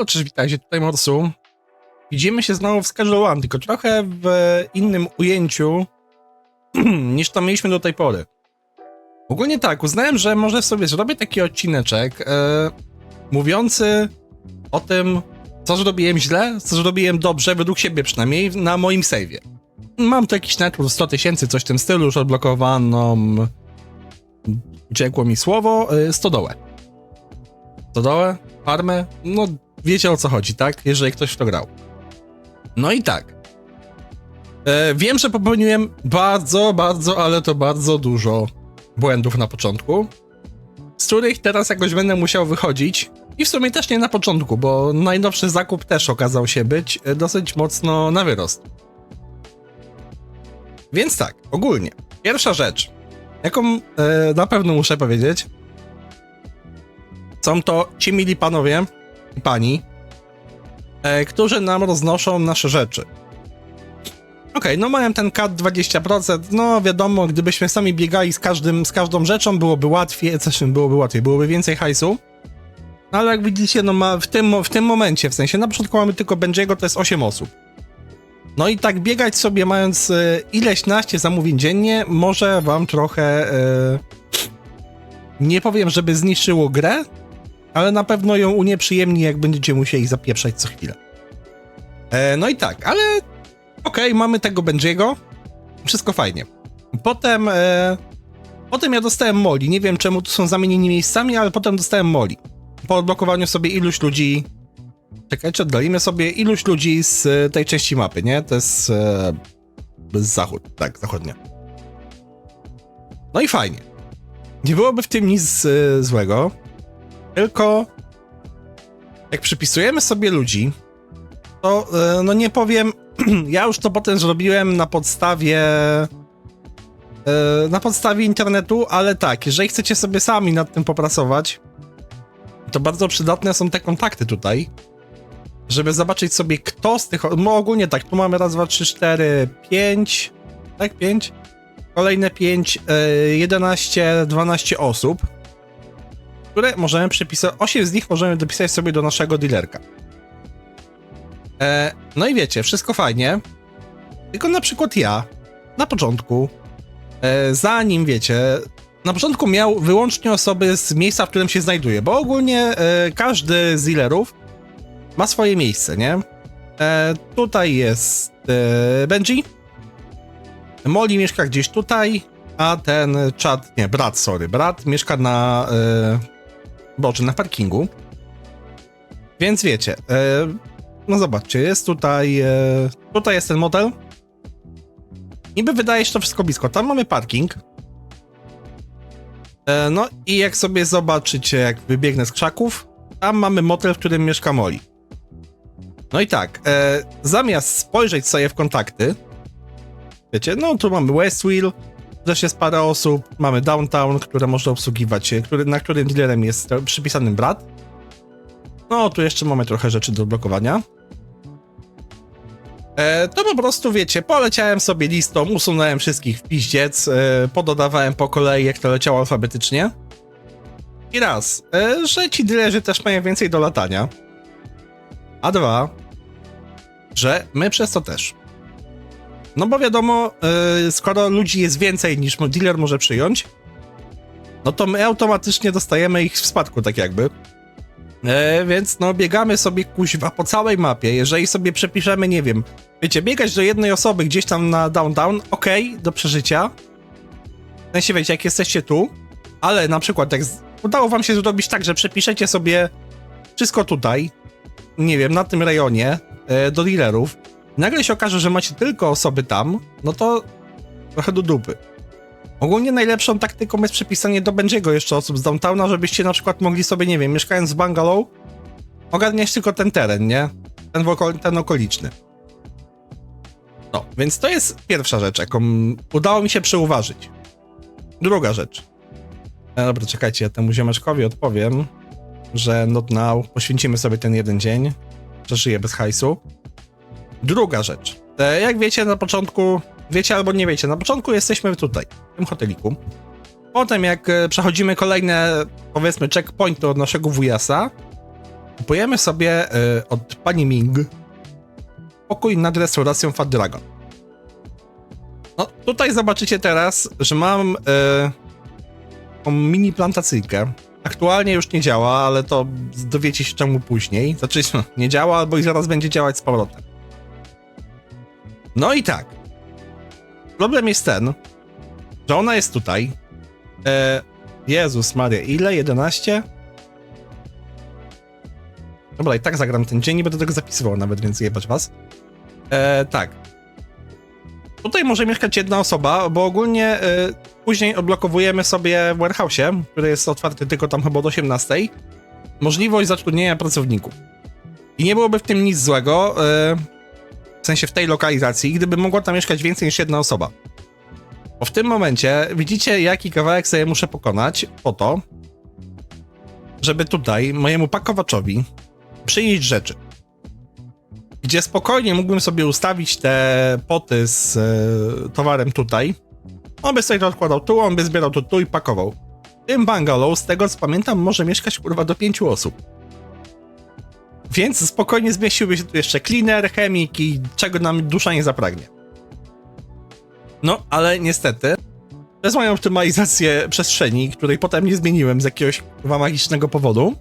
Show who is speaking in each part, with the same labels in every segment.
Speaker 1: Halo, cześć, witajcie, tutaj Morsu. Widzimy się znowu w Schedule One, tylko trochę w innym ujęciu niż to mieliśmy do tej pory. Ogólnie tak, uznałem, że może sobie zrobię taki odcineczek e, mówiący o tym, co zrobiłem źle, co zrobiłem dobrze, według siebie przynajmniej, na moim save'ie. Mam tu jakiś network 100 tysięcy, coś w tym stylu, już odblokowaną... Uciekło mi słowo, e, stodołę. Stodołę? Farmę? No, wiecie o co chodzi, tak? Jeżeli ktoś w to grał. No i tak. E, wiem, że popełniłem bardzo, bardzo, ale to bardzo dużo błędów na początku, z których teraz jakoś będę musiał wychodzić. I w sumie też nie na początku, bo najnowszy zakup też okazał się być e, dosyć mocno na wyrost. Więc tak, ogólnie. Pierwsza rzecz, jaką e, na pewno muszę powiedzieć, są to ci mili panowie pani, e, którzy nam roznoszą nasze rzeczy. Okej, no mają ten cut 20%, no wiadomo, gdybyśmy sami biegali z, każdym, z każdą rzeczą, byłoby łatwiej, coś byłoby łatwiej, byłoby więcej hajsu. No ale jak widzicie, no ma w tym, w tym momencie, w sensie na początku mamy tylko Benjiego, to jest 8 osób. No i tak biegać sobie mając e, ileś naście zamówień dziennie, może wam trochę... E, nie powiem, żeby zniszczyło grę, ale na pewno ją unieprzyjemni, jak będziecie musieli zapieprzać co chwilę. E, no i tak, ale okej, mamy tego Benjiego, wszystko fajnie. Potem, e, potem ja dostałem Moli, nie wiem czemu tu są zamienieni miejscami, ale potem dostałem Moli. Po odblokowaniu sobie iluś ludzi, czekajcie, oddalimy sobie iluś ludzi z e, tej części mapy, nie? To jest e, zachód, tak, zachodnia. No i fajnie. Nie byłoby w tym nic e, złego, tylko jak przypisujemy sobie ludzi, to e, no nie powiem, ja już to potem zrobiłem na podstawie e, na podstawie internetu, ale tak, jeżeli chcecie sobie sami nad tym popracować, to bardzo przydatne są te kontakty tutaj, żeby zobaczyć sobie kto z tych, no ogólnie tak, tu mamy raz, dwa, trzy, cztery, pięć, tak, pięć, kolejne pięć, e, 11, 12 osób, które możemy przypisać, 8 z nich możemy dopisać sobie do naszego dealerka. E, no i wiecie, wszystko fajnie, tylko na przykład ja, na początku, e, zanim wiecie, na początku miał wyłącznie osoby z miejsca, w którym się znajduje, bo ogólnie e, każdy z dealerów ma swoje miejsce, nie? E, tutaj jest e, Benji, Molly mieszka gdzieś tutaj, a ten czat, nie, brat, sorry, brat mieszka na, e, boże, na parkingu. Więc wiecie, e, no zobaczcie, jest tutaj, e, tutaj jest ten motel. Niby wydaje się to wszystko blisko, tam mamy parking. E, no i jak sobie zobaczycie, jak wybiegnę z krzaków, tam mamy motel, w którym mieszka Molly. No i tak, zamiast spojrzeć sobie w kontakty, wiecie, no tu mamy Westwheel, też jest parę osób, mamy Downtown, które można obsługiwać, e, który, na którym dealerem jest przypisany brat. No, tu jeszcze mamy trochę rzeczy do blokowania. E, to po prostu, wiecie, poleciałem sobie listą, usunąłem wszystkich w piździec, e, pododawałem po kolei, jak to leciało alfabetycznie. I raz, e, że ci dealerzy też mają więcej do latania. A dwa, że my przez to też. No bo wiadomo, e, skoro ludzi jest więcej niż dealer może przyjąć, no to my automatycznie dostajemy ich w spadku, tak jakby. E, więc no biegamy sobie kuźwa po całej mapie, jeżeli sobie przepiszemy, nie wiem, wiecie, biegać do jednej osoby gdzieś tam na downtown, okej, do przeżycia. W sensie, wiecie, jak jesteście tu, ale na przykład jak udało wam się zrobić tak, że przepiszecie sobie wszystko tutaj, nie wiem, na tym rejonie, e, do dealerów, nagle się okaże, że macie tylko osoby tam, no to trochę do dupy. Ogólnie najlepszą taktyką jest przepisanie do Benjiego jeszcze osób z downtowna, żebyście na przykład mogli sobie, nie wiem, mieszkając w bungalow, ogarniać tylko ten teren, nie? Ten, w oko- ten okoliczny. No, więc to jest pierwsza rzecz, jaką udało mi się przeuważyć. Druga rzecz. E, dobra, czekajcie, ja temu ziomeczkowi odpowiem, że not now, poświęcimy sobie ten jeden dzień, że żyję bez hajsu. Druga rzecz. E, jak wiecie, na początku, wiecie albo nie wiecie, na początku jesteśmy tutaj, w tym hoteliku. Potem jak e, przechodzimy kolejne, powiedzmy, checkpointy od naszego wujasa, kupujemy sobie e, od pani Ming pokój nad restauracją Fat Dragon. No, tutaj zobaczycie teraz, że mam taką mini plantacyjkę. Aktualnie już nie działa, ale to dowiecie się czemu później. Znaczy, nie działa, albo i zaraz będzie działać z powrotem. No i tak. Problem jest ten, że ona jest tutaj. E, Jezus Maria, ile? 11? Dobra, i tak zagram ten dzień, nie będę tego zapisywał nawet, więc jebać was. E, tak. Tutaj może mieszkać jedna osoba, bo ogólnie e, później odblokowujemy sobie w warehouse'ie, który jest otwarty tylko tam chyba od 18, możliwość zatrudnienia pracowników. I nie byłoby w tym nic złego, e, w sensie w tej lokalizacji, gdyby mogła tam mieszkać więcej niż jedna osoba. Bo w tym momencie widzicie, jaki kawałek sobie muszę pokonać po to, żeby tutaj mojemu pakowaczowi przynieść rzeczy. Gdzie spokojnie mógłbym sobie ustawić te poty z e, towarem tutaj. On by sobie to odkładał tu, on by zbierał to tu i pakował. W tym bungalow, z tego co pamiętam, może mieszkać kurwa do pięciu osób. Więc spokojnie zmieściłby się tu jeszcze cleaner, chemik i czego nam dusza nie zapragnie. No, ale niestety, przez moją optymalizację przestrzeni, której potem nie zmieniłem z jakiegoś chyba magicznego powodu,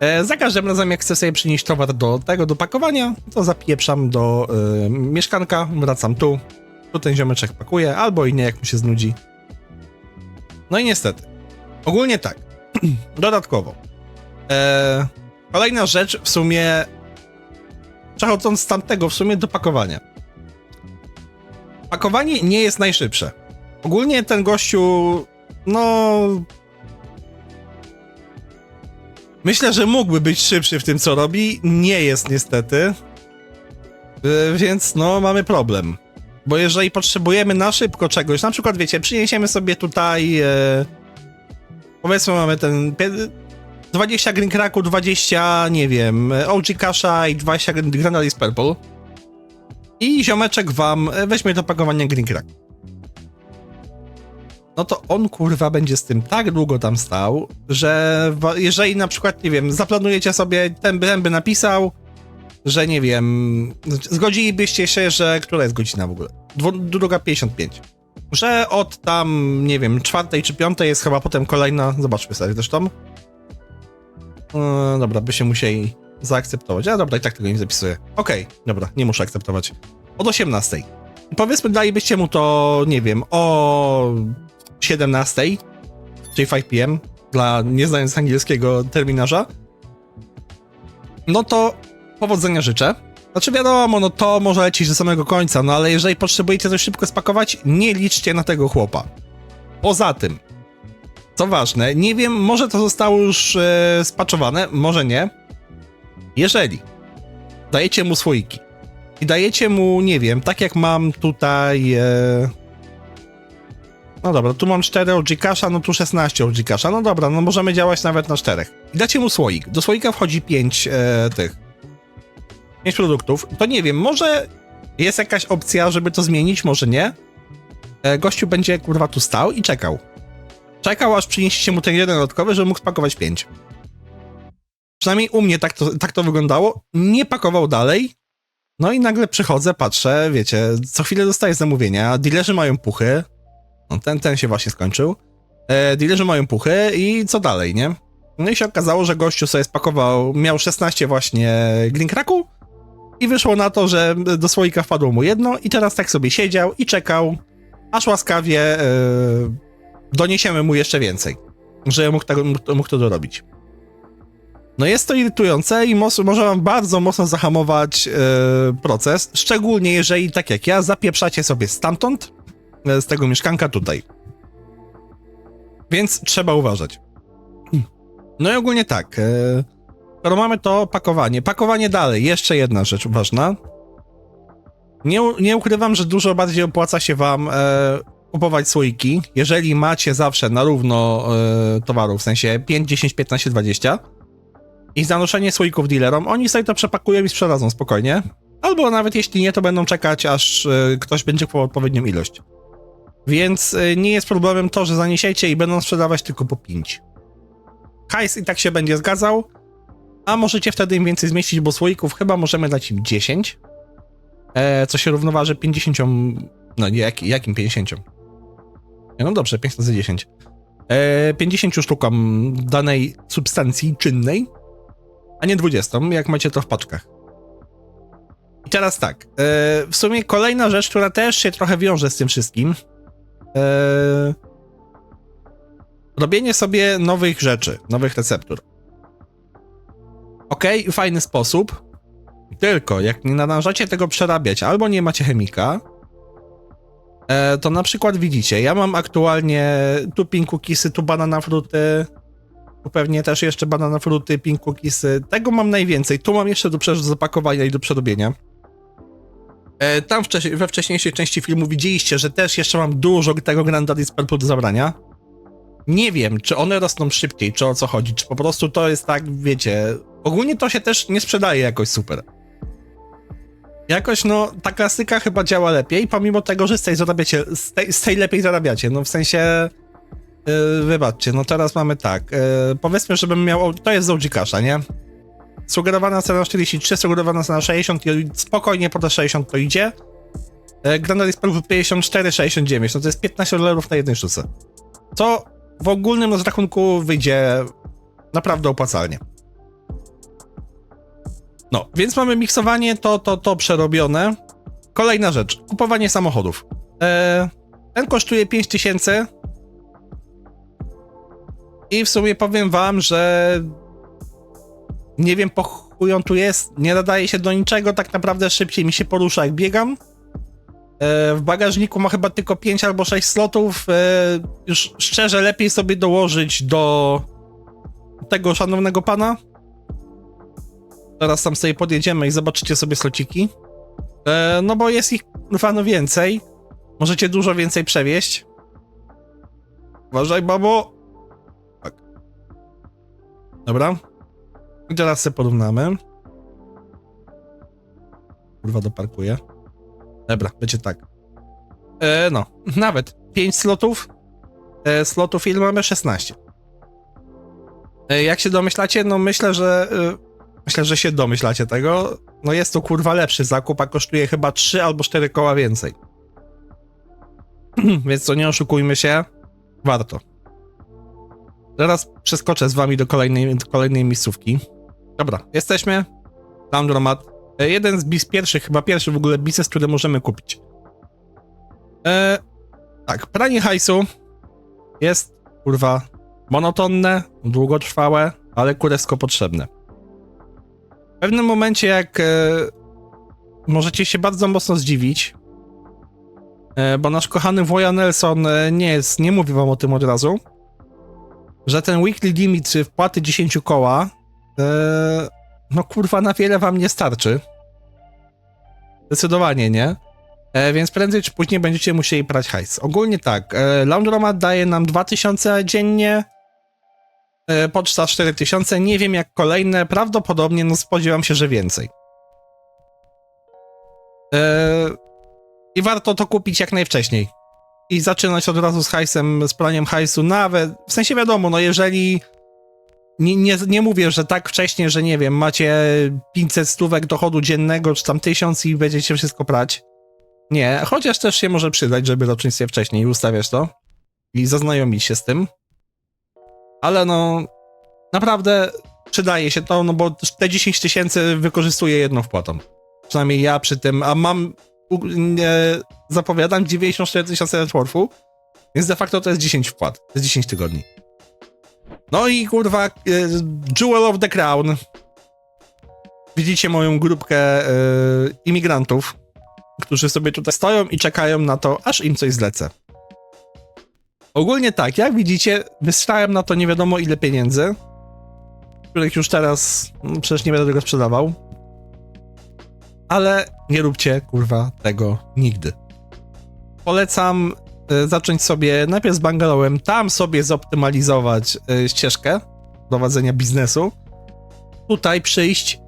Speaker 1: e, za każdym razem jak chcę sobie przynieść towar do tego, do pakowania, to zapieprzam do e, mieszkanka, wracam tu, tu ten ziomeczek pakuje, albo i nie, jak mu się znudzi. No i niestety. Ogólnie tak. Dodatkowo. E, kolejna rzecz w sumie, przechodząc z tamtego w sumie do pakowania. Pakowanie nie jest najszybsze. Ogólnie ten gościu, no. Myślę, że mógłby być szybszy w tym, co robi. Nie jest niestety. Yy, Więc no, mamy problem. Bo jeżeli potrzebujemy na szybko czegoś, na przykład wiecie, przyniesiemy sobie tutaj. E, powiedzmy, mamy ten. Pie- 20 green cracku, 20, nie wiem, OG Kasha i 20 Granalis Purple. I ziomeczek wam e, weźmie do pakowania green crack. No to on kurwa będzie z tym tak długo tam stał, że jeżeli na przykład, nie wiem, zaplanujecie sobie, ten by, ten by napisał, że nie wiem, zgodzilibyście się, że która jest godzina w ogóle? Druga 55. Że od tam, nie wiem, czwartej czy piątej jest chyba potem kolejna, zobaczmy sobie zresztą. Yy, dobra, by się musieli zaakceptować. A dobra, i tak tego nie zapisuję. Okej, dobra, nie muszę akceptować. Od 18. I powiedzmy, dalibyście mu to, nie wiem, o 17, czyli 5 p.m. dla nieznając angielskiego terminarza. No to powodzenia życzę. Znaczy wiadomo, no to może lecieć do samego końca, no ale jeżeli potrzebujecie coś szybko spakować, nie liczcie na tego chłopa. Poza tym, co ważne, nie wiem, może to zostało już e, spaczowane, może nie. Jeżeli dajecie mu słoiki i dajecie mu, nie wiem, tak jak mam tutaj. E... No dobra, tu mam 4 OG Kasha, no tu 16 OG Kasha. No dobra, no możemy działać nawet na 4. I dacie mu słoik. Do słoika wchodzi 5 e, tych. 5 produktów. To nie wiem, może jest jakaś opcja, żeby to zmienić, może nie. E, gościu będzie kurwa tu stał i czekał. Czekał, aż przyniesie mu ten jeden dodatkowy, żeby mógł spakować 5. Przynajmniej u mnie tak to, tak to wyglądało. Nie pakował dalej. No i nagle przychodzę, patrzę, wiecie, co chwilę dostaję zamówienia, dealerzy mają puchy. No ten, ten się właśnie skończył. E, dealerzy mają puchy i co dalej, nie? No i się okazało, że gościu sobie spakował, miał 16 właśnie green cracku i wyszło na to, że do słoika wpadło mu jedno i teraz tak sobie siedział i czekał, aż łaskawie e, doniesiemy mu jeszcze więcej, że mógł, tego, mógł, to dorobić. No jest to irytujące i mos- może wam bardzo mocno zahamować e, proces, szczególnie jeżeli, tak jak ja, zapieprzacie sobie stamtąd, e, z tego mieszkanka tutaj. Więc trzeba uważać. No i ogólnie tak, e, skoro mamy to pakowanie, pakowanie dalej, jeszcze jedna rzecz ważna. Nie, nie ukrywam, że dużo bardziej opłaca się wam kupować słoiki, jeżeli macie zawsze na równo e, towarów, w sensie 5, 10, 15, 20 i zanoszenie słoików dealerom, oni sobie to przepakują i sprzedadzą spokojnie. Albo nawet jeśli nie, to będą czekać, aż e, ktoś będzie kupował odpowiednią ilość. Więc e, nie jest problemem to, że zaniesiecie i będą sprzedawać tylko po 5. Hajs i tak się będzie zgadzał. a możecie wtedy im więcej zmieścić, bo słoików chyba możemy dać im 10, e, co się równoważy 50, no nie, jak, jakim 50? No dobrze, 5 razy 10. E, 50 sztukom danej substancji czynnej, a nie 20, jak macie to w paczkach. I teraz tak, e, w sumie kolejna rzecz, która też się trochę wiąże z tym wszystkim, e, robienie sobie nowych rzeczy, nowych receptur. Okej, fajny sposób, tylko jak nie nadążacie tego przerabiać albo nie macie chemika, to na przykład widzicie, ja mam aktualnie tu pink cookiesy, tu banana fruty, tu pewnie też jeszcze banana fruty, pink cookiesy, tego mam najwięcej, tu mam jeszcze do zapakowania i do przerobienia. E, Tam we wcześniejszej części filmu widzieliście, że też jeszcze mam dużo tego Grandaris Purple do zabrania. Nie wiem, czy one rosną szybciej, czy o co chodzi, czy po prostu to jest tak, wiecie, ogólnie to się też nie sprzedaje jakoś super. Jakoś, no, ta klasyka chyba działa lepiej, pomimo tego, że z tej zarabiacie, z tej, z tej lepiej zarabiacie, no w sensie, yy, wybaczcie, no teraz mamy tak, yy, powiedzmy, żebym miał, to jest z OG Casha, nie? Sugerowana cena 43, sugerowana cena 60 i spokojnie po te 60 to idzie. E, Granaris Purple 54, 69, no to jest 15 dolarów na jednej sztuce. Co w ogólnym rozrachunku wyjdzie naprawdę opłacalnie. No, więc mamy miksowanie, to, to, to przerobione. Kolejna rzecz, kupowanie samochodów. E, ten kosztuje 5000 i w sumie powiem wam, że nie wiem po chuj on tu jest, nie nadaje się do niczego, tak naprawdę szybciej mi się porusza jak biegam. E, w bagażniku ma chyba tylko 5 albo 6 slotów. E, już szczerze lepiej sobie dołożyć do tego szanownego pana. Teraz tam sobie podjedziemy i zobaczycie sobie slociki. E, no bo jest ich no więcej. Możecie dużo więcej przewieźć. Uważaj, babo. Tak. Dobra. I teraz sobie porównamy. Kurwa, doparkuję. Dobra, będzie tak. E, no, nawet 5 slotów. E, slotów ile mamy? 16. E, jak się domyślacie? No myślę, że... E, myślę, że się domyślacie tego. No jest to kurwa lepszy zakup, a kosztuje chyba 3 albo 4 koła więcej. Więc to nie oszukujmy się. Warto. Teraz przeskoczę z wami do kolejnej, do kolejnej miejscówki. Dobra, jesteśmy. Laundromat. E, Jeden z bis pierwszych, chyba pierwszy w ogóle biznes, który możemy kupić. E, tak, pranie hajsu jest, kurwa, monotonne, długotrwałe, ale kurewsko potrzebne. W pewnym momencie, jak e, możecie się bardzo mocno zdziwić, e, bo nasz kochany Woja Nelson e, nie jest, nie mówi wam o tym od razu, że ten weekly limit wpłaty 10 koła e, no kurwa na wiele wam nie starczy. Zdecydowanie nie. E, więc prędzej czy później będziecie musieli brać hajs. Ogólnie tak, e, Laundromat daje nam 2000 dziennie, poczta 4000, nie wiem jak kolejne, prawdopodobnie no spodziewam się, że więcej. E, I warto to kupić jak najwcześniej. I zaczynać od razu z hajsem, z praniem hajsu, nawet, w sensie wiadomo, no jeżeli nie, nie, nie mówię, że tak wcześnie, że nie wiem, macie 500 stówek dochodu dziennego, czy tam 1000 i będziecie wszystko prać. Nie, chociaż też się może przydać, żeby sobie wcześniej ustawiać to i zaznajomić się z tym. Ale no, naprawdę przydaje się to, no bo te 10 tysięcy wykorzystuję jedną wpłatą. Przynajmniej ja przy tym, a mam, nie, zapowiadam 94 tysiące networfu, więc de facto to jest 10 wpłat, to jest 10 tygodni. No i kurwa, e, Jewel of the Crown. Widzicie moją grupkę e, imigrantów, którzy sobie tutaj stoją i czekają na to, aż im coś zlecę. Ogólnie tak, jak widzicie, wysłałem na to nie wiadomo ile pieniędzy, których już teraz no, przecież nie będę tego sprzedawał. Ale nie róbcie kurwa tego nigdy. Polecam e, zacząć sobie najpierw z Bangalorem, tam sobie zoptymalizować e, ścieżkę prowadzenia biznesu. Tutaj przyjść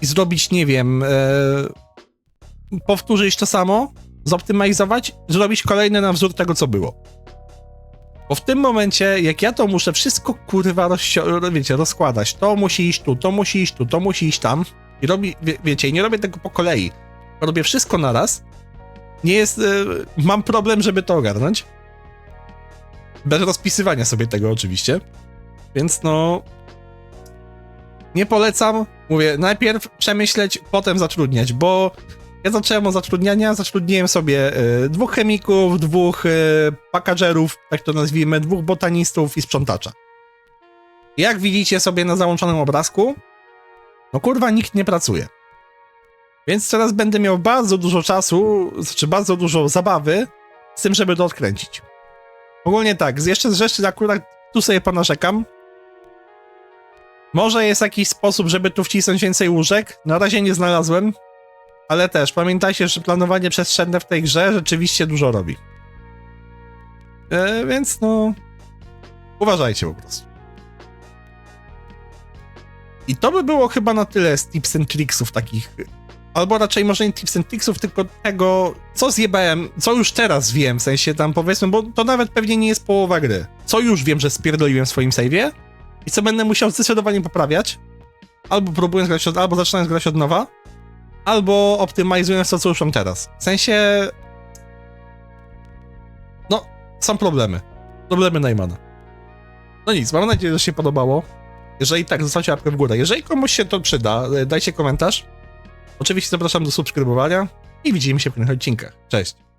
Speaker 1: i zrobić, nie wiem, e, powtórzyć to samo, zoptymalizować, zrobić kolejne na wzór tego, co było. Bo w tym momencie, jak ja to muszę wszystko kurwa wiecie, rozkładać, to musi iść tu, to musi iść tu, to musi iść tam i robi, wie, wiecie, i nie robię tego po kolei. Robię wszystko naraz. Nie jest, y, mam problem, żeby to ogarnąć. Bez rozpisywania sobie tego oczywiście. Więc no, nie polecam. Mówię, najpierw przemyśleć, potem zatrudniać, bo ja zacząłem od zatrudniania, zatrudniłem sobie y, dwóch chemików, dwóch y, tak to nazwijmy, dwóch botanistów i sprzątacza. Jak widzicie sobie na załączonym obrazku, no kurwa, nikt nie pracuje. Więc teraz będę miał bardzo dużo czasu, znaczy bardzo dużo zabawy z tym, żeby to odkręcić. Ogólnie tak, jeszcze z rzeczy akurat tu sobie ponarzekam. Może jest jakiś sposób, żeby tu wcisnąć więcej łóżek? Na razie nie znalazłem, ale też pamiętajcie, że planowanie przestrzenne w tej grze rzeczywiście dużo robi. E, więc no. Uważajcie po prostu. I to by było chyba na tyle z tips and tricksów takich. Albo raczej może nie tips and tricksów, tylko tego, co zjebałem, co już teraz wiem, w sensie tam powiedzmy, bo to nawet pewnie nie jest połowa gry. Co już wiem, że spierdoliłem w swoim save'ie i co będę musiał zdecydowanie poprawiać. Albo próbując grać od, albo zaczynając grać od nowa, albo optymalizując to, co już mam teraz. W sensie. No, są problemy. Problemy Najmana. No nic, mam nadzieję, że się podobało. Jeżeli tak, zostawcie łapkę w górę. Jeżeli komuś się to przyda, e, dajcie komentarz. Oczywiście zapraszam do subskrybowania i widzimy się w kolejnych odcinkach. Cześć!